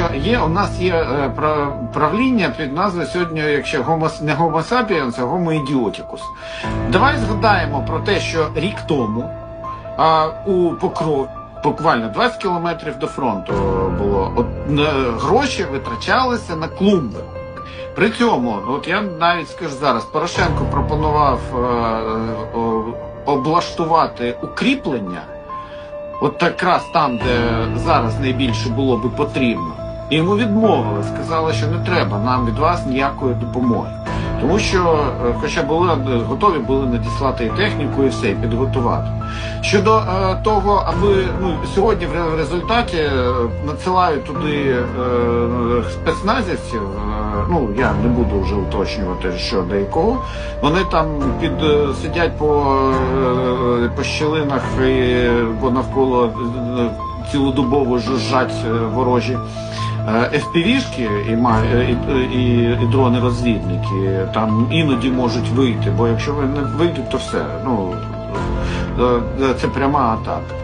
що є у нас є е, правління під назвою сьогодні, якщо homo, не Homo sapiens, а Homo idioticus. Давай згадаємо про те, що рік тому а, у Покрові буквально 20 кілометрів до фронту було. От, е, гроші витрачалися на клумби. При цьому, от я навіть скажу зараз, Порошенко пропонував е, о, облаштувати укріплення, от якраз там, де зараз найбільше було би потрібно. Йому відмовили, сказали, що не треба нам від вас ніякої допомоги. Тому що, е, хоча були готові були надіслати і техніку, і все, і підготувати. Щодо е, того, аби ну сьогодні в результаті е, надсилають туди е, спецназівців. Е, ну я не буду вже уточнювати, що де і кого. Вони там під е, сидять по, е, по щілинах і бо навколо е, цілодобово жужжать е, ворожі. Е, FPV-шки і, е, і, і, і дрони-розвідники там іноді можуть вийти, бо якщо вони не вийдуть, то все. Ну, е, е, це пряма атака.